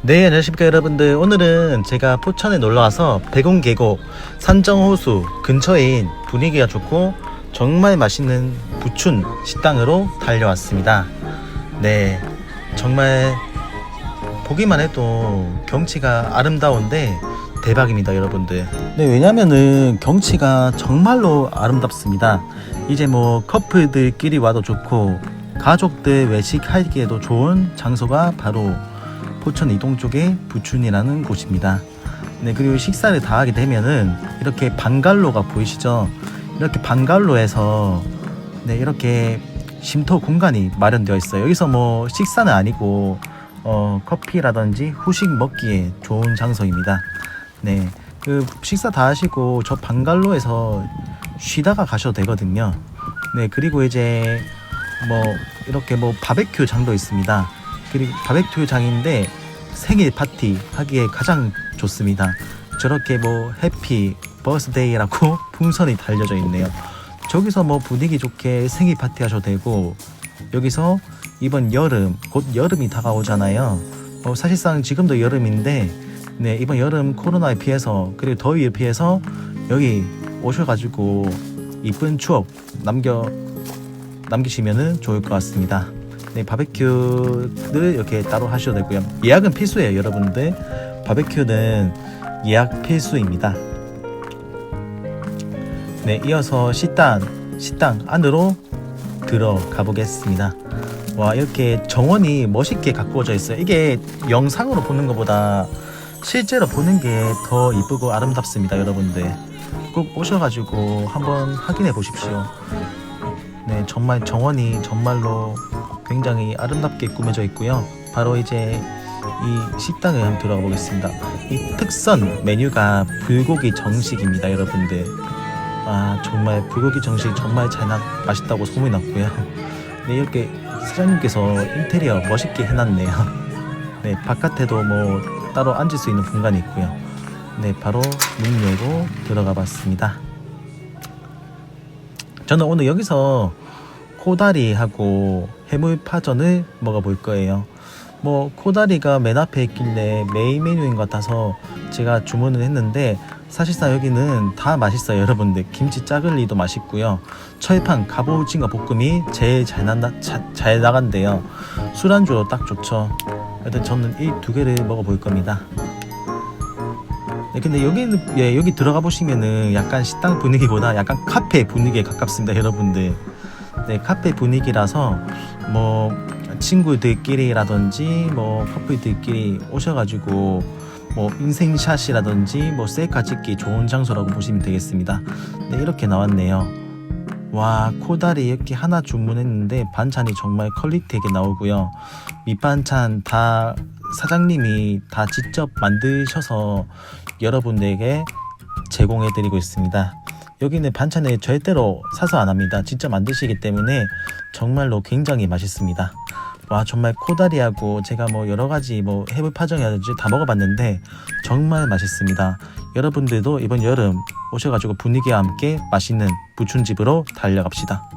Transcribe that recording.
네 안녕하십니까 여러분들. 오늘은 제가 포천에 놀러와서 백운계곡 산정호수 근처인 분위기가 좋고 정말 맛있는 부춘 식당으로 달려왔습니다. 네 정말 보기만 해도 경치가 아름다운데 대박입니다 여러분들. 네 왜냐면은 경치가 정말로 아름답습니다. 이제 뭐 커플들끼리 와도 좋고 가족들 외식하기에도 좋은 장소가 바로 포천 이동 쪽의 부춘이라는 곳입니다. 네, 그리고 식사를 다 하게 되면은 이렇게 방갈로가 보이시죠? 이렇게 방갈로에서 네, 이렇게 쉼터 공간이 마련되어 있어요. 여기서 뭐 식사는 아니고 어, 커피라든지 후식 먹기에 좋은 장소입니다. 네, 그 식사 다 하시고 저 방갈로에서 쉬다가 가셔도 되거든요. 네, 그리고 이제 뭐 이렇게 뭐 바베큐 장도 있습니다. 그리고 바베큐 장인데 생일 파티 하기에 가장 좋습니다. 저렇게 뭐 해피 버스데이라고 풍선이 달려져 있네요. 저기서 뭐 분위기 좋게 생일 파티 하셔도 되고 여기서 이번 여름 곧 여름이 다가오잖아요. 어, 사실상 지금도 여름인데 네 이번 여름 코로나에 피해서 그리고 더위에 피해서 여기 오셔가지고 이쁜 추억 남겨 남기시면은 좋을 것 같습니다. 네, 바베큐를 이렇게 따로 하셔도 되고요. 예약은 필수예요, 여러분들. 바베큐는 예약 필수입니다. 네, 이어서 식당, 식당 안으로 들어가 보겠습니다. 와, 이렇게 정원이 멋있게 가꾸어져 있어요. 이게 영상으로 보는 것보다 실제로 보는 게 더 이쁘고 아름답습니다, 여러분들. 꼭 오셔가지고 한번 확인해 보십시오. 네, 정말 정원이 정말로 굉장히 아름답게 꾸며져 있고요. 바로 이제 이 식당에 한번 들어가 보겠습니다. 이 특선 메뉴가 불고기 정식입니다, 여러분들. 아, 정말 불고기 정식 정말 잘 나, 맛있다고 소문이 났고요. 네, 이렇게 사장님께서 인테리어 멋있게 해놨네요. 네, 바깥에도 뭐 따로 앉을 수 있는 공간이 있고요. 네, 바로 문 열고 들어가 봤습니다. 저는 오늘 여기서 코다리하고 해물파전을 먹어볼 거예요. 뭐 코다리가 맨 앞에 있길래 메인 메뉴인 것 같아서 제가 주문을 했는데 사실상 여기는 다 맛있어요 여러분들. 김치 짜글리도 맛있고요. 철판 갑오징어 볶음이 제일 잘, 난다, 자, 잘 나간대요. 술안주로 딱 좋죠. 하여튼 저는 이 두 개를 먹어볼 겁니다. 네, 근데 여기는 예, 여기 들어가 보시면은 약간 식당 분위기보다 약간 카페 분위기에 가깝습니다, 여러분들. 네, 카페 분위기라서 뭐 친구들끼리라든지 뭐 커플들끼리 오셔가지고 뭐 인생샷이라든지 뭐 셀카 찍기 좋은 장소라고 보시면 되겠습니다. 네, 이렇게 나왔네요. 와 코다리 이렇게 하나 주문했는데 반찬이 정말 퀄리티 있게 나오고요 밑반찬 다 사장님이 다 직접 만드셔서 여러분들에게 제공해드리고 있습니다 여기는 반찬을 절대로 사서 안 합니다 직접 만드시기 때문에 정말로 굉장히 맛있습니다 와 정말 코다리하고 제가 뭐 여러 가지 뭐 해물 파전이라든지 다 먹어봤는데 정말 맛있습니다. 여러분들도 이번 여름 오셔가지고 분위기와 함께 맛있는 부춘집으로 달려갑시다.